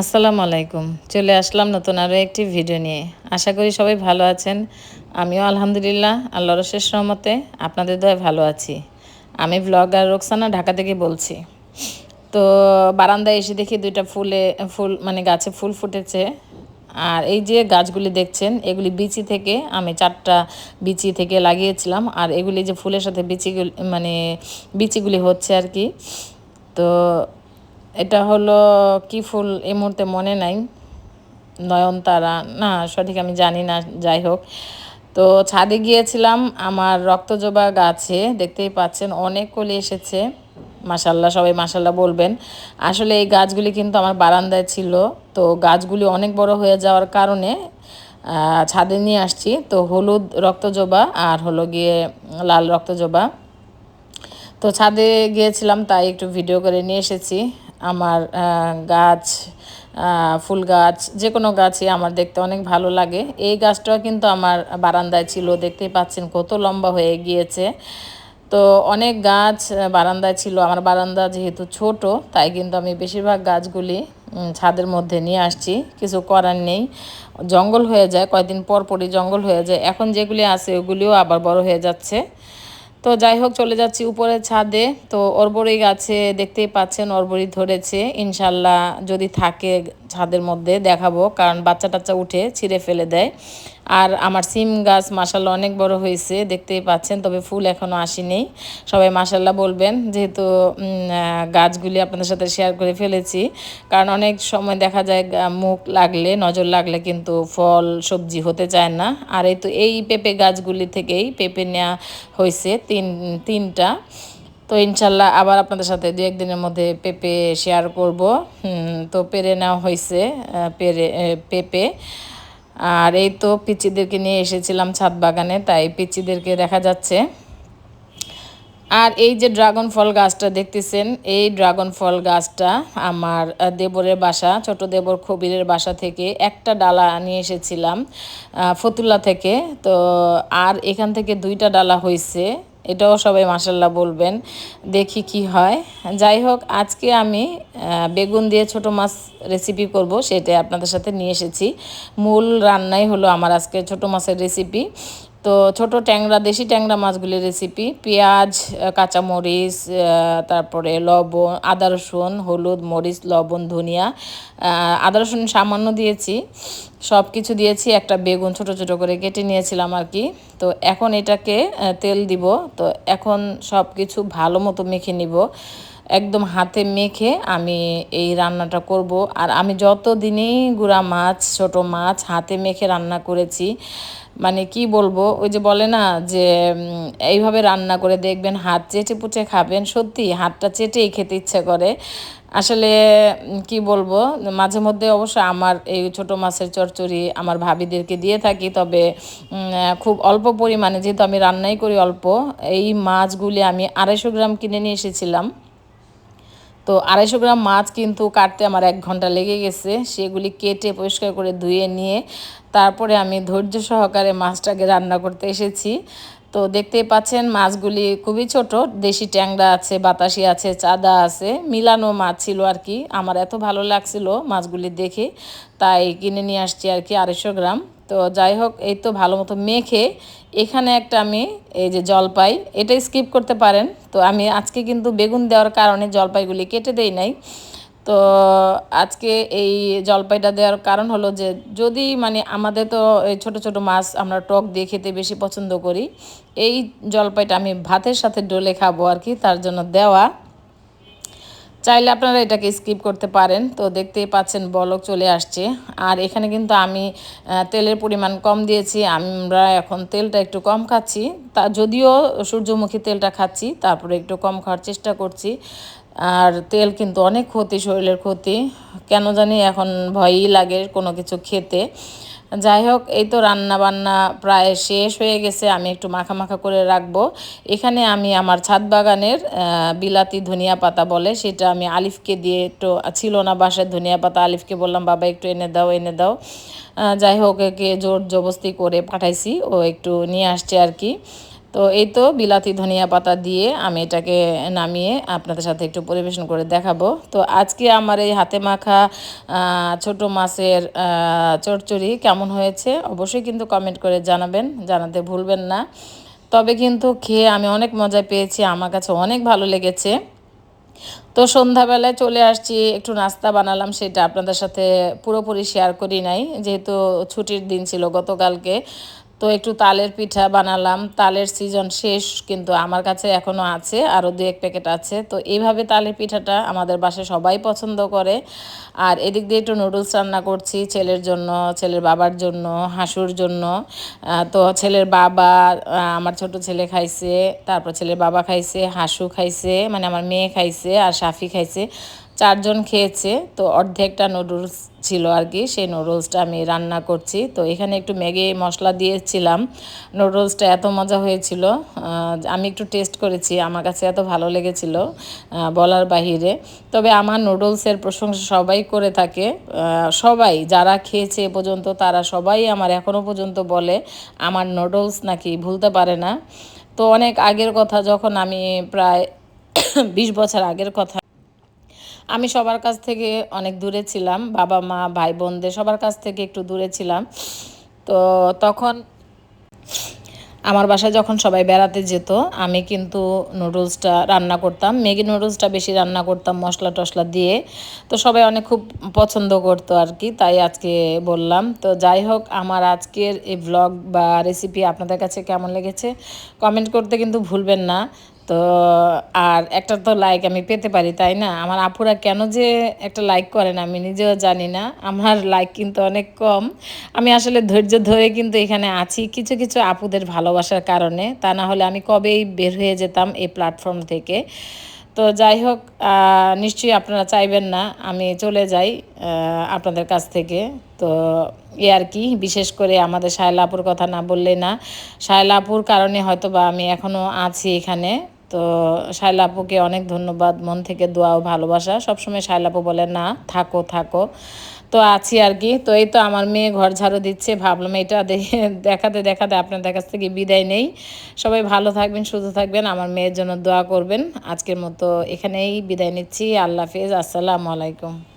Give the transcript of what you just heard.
আসসালামু আলাইকুম। চলে আসলাম নতুন আরও একটি ভিডিও নিয়ে। আশা করি সবাই ভালো আছেন। আমিও আলহামদুলিল্লাহ, আল্লাহর শেষ রহমতে আপনাদের দয় ভালো আছি। আমি ব্লগার রোকসানা ঢাকা থেকে বলছি। তো বারান্দায় এসে দেখি দুইটা ফুলে, ফুল মানে গাছে ফুল ফুটেছে। আর এই যে গাছগুলি দেখছেন, এগুলি বিচি থেকে আমি চারটা বিচি থেকে লাগিয়েছিলাম। আর এগুলি যে ফুলের সাথে বিচিগুলি মানে বিচিগুলি হচ্ছে আর কি। তো এটা হলো কি ফুল এই মুহূর্তে মনে নাই। নয়নতারা, না, সঠিক আমি জানি না, যাই হোক। তো ছাদে গিয়েছিলাম, আমার রক্তজবা গাছে, দেখতেই পাচ্ছেন অনেক কলি এসেছে। মাসাল্লাহ সবাই মাসাল্লাহ বলবেন। আসলে এই গাছগুলি কিন্তু আমার বারান্দায় ছিল। তো গাছগুলি অনেক বড় হয়ে যাওয়ার কারণে ছাদে নিয়ে আসছি। তো হলুদ রক্তজবা আর হলো গিয়ে লাল রক্তজবা তো ছাদে গিয়েছিলাম, তাই একটু ভিডিও করে নিয়ে এসেছি। আমার গাছ ফুল গাছ, যে কোনো গাছই আমার দেখতে অনেক ভালো লাগে। এই গাছটাও কিন্তু আমার বারান্দায় ছিল, দেখতেই পাচ্ছেন কত লম্বা হয়ে গিয়েছে। তো অনেক গাছ বারান্দায় ছিল, আমার বারান্দা যেহেতু ছোট, তাই কিন্তু আমি বেশিরভাগ গাছগুলি ছাদের মধ্যে নিয়ে আসছি, কিছু করার নেই। জঙ্গল হয়ে যায়, কয়েকদিন পর পরই জঙ্গল হয়ে যায়। এখন যেগুলি আছে, ওগুলিও আবার বড় হয়ে যাচ্ছে। তো যাই হোক, চলে যাচ্ছি উপরে ছাদে। তো অরবরি গাছে দেখতেই পাচ্ছেন, অরবরি ধরেছে। ইনশাল্লাহ যদি থাকে ছাদের মধ্যে, দেখাবো। কারণ বাচ্চা টাচ্চা উঠে ছিঁড়ে ফেলে দেয়। আর আমার সিম গাছ মাসাল্লাহ অনেক বড় হয়েছে, দেখতেই পাচ্ছেন, তবে ফুল এখনও আসেনি। সবাই মাসাল্লাহ বলবেন, যেহেতু গাছগুলি আপনাদের সাথে শেয়ার করে ফেলেছি। কারণ অনেক সময় দেখা যায় মুখ লাগলে, নজর লাগলে কিন্তু ফল, সবজি হতে চায় না। আর এই তো এই পেঁপে গাছগুলি থেকেই পেঁপে নেওয়া হয়েছে তিন, তিনটা। তো ইনশাল্লাহ আবার আপনাদের সাথে দু একদিনের মধ্যে পেঁপে শেয়ার করব। তো পেরে নেওয়া হয়েছে পেরে পেঁপে। আর এই তো পিচিদেরকে নিয়ে এসেছিলাম ছাদ বাগানে, তাই পিচিদেরকে দেখা যাচ্ছে। আর এই যে ড্রাগন ফল গাছটা দেখতেছেন, এই ড্রাগন ফল গাছটা আমার দেবরের বাসা, ছোট দেবর খবিরের বাসা থেকে একটা ডালা নিয়ে এসেছিলাম ফতুল্লা থেকে। তো, আর এখান থেকে দুইটা ডালা হয়েছে এটাও সবাই মাসাল্লাহ বলবেন, দেখি কি হয়। যাই হোক আজকে আমি বেগুন দিয়ে ছোট মাছ রেসিপি করব সেটা আপনাদের সাথে নিয়ে এসেছি। মূল রান্নাই হলো আমার আজকে ছোট মাছের রেসিপি তো ছোট ট্যাংরা, দেশি ট্যাংরা মাছগুলির রেসিপি পেঁয়াজ কাঁচামরিচ তারপরে লবণ, আদা, রসুন, হলুদ, মরিচ, লবণ, ধনিয়া আদা, রসুন সামান্য দিয়েছি সব কিছু দিয়েছি, একটা বেগুন ছোট ছোট করে কেটে নিয়েছিলাম আর কি। তো এখন এটাকে তেল দিব, তো এখন সব কিছু ভালো মতো মেখে নিব। একদম হাতে মেখে আমি এই রান্নাটা করব। আর আমি যত দিনেই গুঁড়া মাছ, ছোট মাছ হাতে মেখে রান্না করেছি মানে কি বলব, ওই যে বলে না যে এইভাবে রান্না করে দেখবেন হাত চেটে পুচে খাবেন, সত্যি হাতটা চেটেই খেতে ইচ্ছে করে। আসলে কি বলব, মাঝে মধ্যে অবশ্য আমার এই ছোট মাছের চরচড়ি আমার ভাবিদেরকে দিয়ে থাকি, তবে খুব অল্প পরিমাণে, যেহেতু আমি রান্নাই করি অল্প, এই মাছগুলি আমি আড়াইশো গ্রাম কিনে নিয়ে এসেছিলাম। তো আড়াইশো গ্রাম মাছ কিন্তু কাটতে আমার এক ঘণ্টা লেগে গেছে। সেগুলি কেটে পরিষ্কার করে ধুয়ে নিয়ে তারপরে আমি ধৈর্য সহকারে মাছটাকে রান্না করতে এসেছি। তো দেখতেই পাচ্ছেন মাছগুলি খুবই ছোট, দেশি ট্যাংরা আছে, বাতাসি আছে, চাঁদা আছে, মিলানো মাছ ছিল আর কি। আমার এত ভালো লাগছিল মাছগুলি দেখে, তাই কিনে নিয়ে আসছি আর কি আড়াইশো গ্রাম। তো যাই হোক, এই তো ভালো মতো মেখে এখানে একটা আমি এই যে জলপাই, এটা স্কিপ করতে পারেন। তো আমি আজকে কিন্তু বেগুন দেওয়ার কারণে জলপাইগুলি কেটে দেই নাই। তো আজকে এই জলপাইটা দেওয়ার কারণ হলো যে, যদি মানে আমাদের তো এই ছোটো ছোটো মাছ আমরা টক দিয়ে খেতে বেশি পছন্দ করি, এই জলপাইটা আমি ভাতের সাথে ডলে খাব আর কি, তার জন্য দেওয়া। চাইলে আপনারা এটাকে স্কিপ করতে পারেন। তো দেখতেই পাচ্ছেন বলক চলে আসছে। আর এখানে কিন্তু আমি তেলের পরিমাণ কম দিয়েছি। আমরা এখন তেলটা একটু কম খাচ্ছি। তা যদিও সূর্যমুখী তেলটা খাচ্ছি, তারপরে একটু কম খাওয়ার চেষ্টা করছি। আর তেল কিন্তু অনেক ক্ষতি, শরীরের ক্ষতি। কেন জানি এখন ভয়ই লাগে কোনো কিছু খেতে। যাই হোক, এই তো রান্না বান্না প্রায় শেষ হয়ে গেছে, আমি একটু মাখা মাখা করে রাখব। এখানে আমি আমার ছাদ বাগানের বিলাতি ধনিয়া পাতা বলে, সেটা আমি আলিফকে দিয়ে একটু ছিল না বাসায় ধনিয়া পাতা, আলিফকে বললাম, বাবা, একটু এনে দাও এনে দাও। যাই হোক, একে জোর জবস্তি করে পাঠাইছি, ও একটু নিয়ে আসছে আর কি। তো এই তো বিলাতি ধনিয়া পাতা দিয়ে আমি এটাকে নামিয়ে আপনাদের সাথে একটু পরিবেশন করে দেখাবো। তো আজকে আমার এই হাতে মাখা ছোট মাছের চচ্চড়ি কেমন হয়েছে অবশ্যই কিন্তু কমেন্ট করে জানাবেন, জানাতে ভুলবেন না। তবে কিন্তু খেয়ে আমি অনেক মজা পেয়েছি, আমার কাছে অনেক ভালো লেগেছে। তো সন্ধ্যাবেলায় চলে আসছি, একটু নাস্তা বানালাম, সেটা আপনাদের সাথে পুরোপুরি শেয়ার করি নাই, যেহেতু ছুটির দিন ছিল গতকালকে। তো একটু তালের পিঠা বানালাম। তালের সিজন শেষ কিন্তু আমার কাছে এখনও আছে আরও দু এক প্যাকেট আছে। তো এইভাবে তালের পিঠাটা আমাদের বাসায় সবাই পছন্দ করে। আর এদিক দিয়ে একটু নুডলস রান্না করছি ছেলের জন্য, ছেলের বাবার জন্য, হাসুর জন্য। তো ছেলের বাবা আমার ছোট ছেলে খাইছে, তারপর ছেলের বাবা খাইছে, হাসু খাইছে মানে আমার মেয়ে খাইছে আর সাফি খাইছে। চারজন খেয়েছে, তো অর্ধেকটা নুডলস ছিল আর কি। সেই নুডলসটা আমি রান্না করছি। তো এখানে একটু ম্যাগি মশলা দিয়েছিলাম। নুডলসটা এত মজা হয়েছিল। আমি একটু টেস্ট করেছি। আমার কাছে এত ভালো লেগেছিল বলার বাহিরে। তবে আমার নুডলসের প্রশংসা সবাই করে থাকে। সবাই যারা খেয়েছে এ পর্যন্ত, তারা সবাই আমার এখনও পর্যন্ত বলে, আমার নুডলস নাকি ভুলতে পারে না। তো অনেক আগের কথা, যখন আমি প্রায় বিশ বছর আগের কথা আমি সবার কাছ থেকে অনেক দূরে ছিলাম, বাবা, মা, ভাই, বোনদের সবার কাছ থেকে একটু দূরে ছিলাম। তো তখন আমার বাসায় যখন সবাই বেড়াতে যেত, আমি কিন্তু নুডলসটা রান্না করতাম, ম্যাগি নুডলসটা বেশি রান্না করতাম, মশলা টশলা দিয়ে। তো সবাই অনেক খুব পছন্দ করতো আর কি, তাই আজকে বললাম। তো যাই হোক, আমার আজকের এই ব্লগ বা রেসিপি আপনাদের কাছে কেমন লেগেছে কমেন্ট করতে কিন্তু ভুলবেন না। তো, আর একটা তো লাইক আমি পেতে পারি, তাই না? আমার আপুরা কেন যে একটা লাইক করে না, আমি নিজেও জানি না। আমার লাইক কিন্তু অনেক কম। আমি আসলে ধৈর্য ধরে কিন্তু এখানে আছি কিছু কিছু আপুদের ভালোবাসার কারণে। তা না হলে আমি কবেই বের হয়ে যেতাম এই প্ল্যাটফর্ম থেকে। তো যাই হোক নিশ্চয়ই আপনারা চাইবেন না, আমি চলে যাই আপনাদের কাছ থেকে। তো এ আর কি, বিশেষ করে আমাদের শায়লাপুর কথা না বললে না। শায়লাপুর কারণে হয়তো বা আমি এখনও আছি এখানে। তো শাইলাপুকে অনেক ধন্যবাদ, মন থেকে দোয়া ও ভালোবাসা। সবসময় শাইলাপু বলে, না, থাকো থাকো। তো আছি আর কি। তো এই তো আমার মেয়ে ঘর ঝাড়ু দিচ্ছে। ভাবলাম এটা দেখে দেখাতে দেখাতে আপনাদের কাছ থেকে বিদায় নেই। সবাই ভালো থাকবেন, সুস্থ থাকবেন। আমার মেয়ের জন্য দোয়া করবেন। আজকের মতো এখানেই বিদায় নিচ্ছি। আল্লাহ হাফিজ। আসসালামু আলাইকুম।